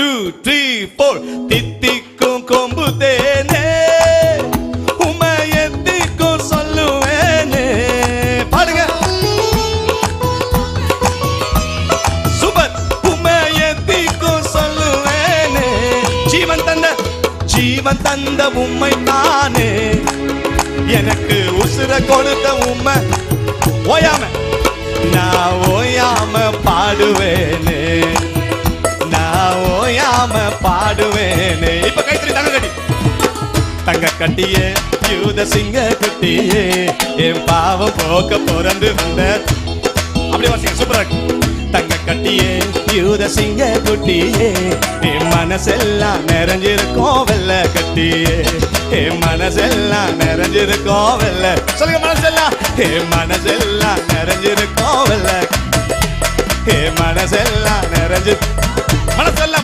Two three four தித்திக்கும் கொம்பு தேனே உமை எத்திக்கும் சொல்லுவேனே. பாடுங்க. சூப்பர் உமை எத்திக்கும் சொல்லுவேனே. ஜீவன் தந்த ஜீவன் தந்த உண்மை தானே எனக்கு உசுர கொடுத்த உண்மை ஓயாம நான் ஓயாம பாடுவேனே. இப்ப கைத்தறி தங்க கட்டி. தங்க கட்டியே யூத சிங்க குட்டியே என் பாவம் போக்க பிறந்து வந்த. அப்படியே வாசிங்க சூப்பரா இருக்கு. தங்க கட்டியே யூத சிங்க குட்டியே என் மனசெல்லாம் நிறைஞ்சிருக்கோம் வெள்ள கட்டியே. என் மனசெல்லாம் நிறைஞ்சிருக்கோம் வெள்ள. சொல்லுங்க மனசெல்லாம். என் மனசெல்லாம் நிறைஞ்சிருக்கோம் வெள்ள. என் மனசெல்லாம் நிறைஞ்சு மனசெல்லாம்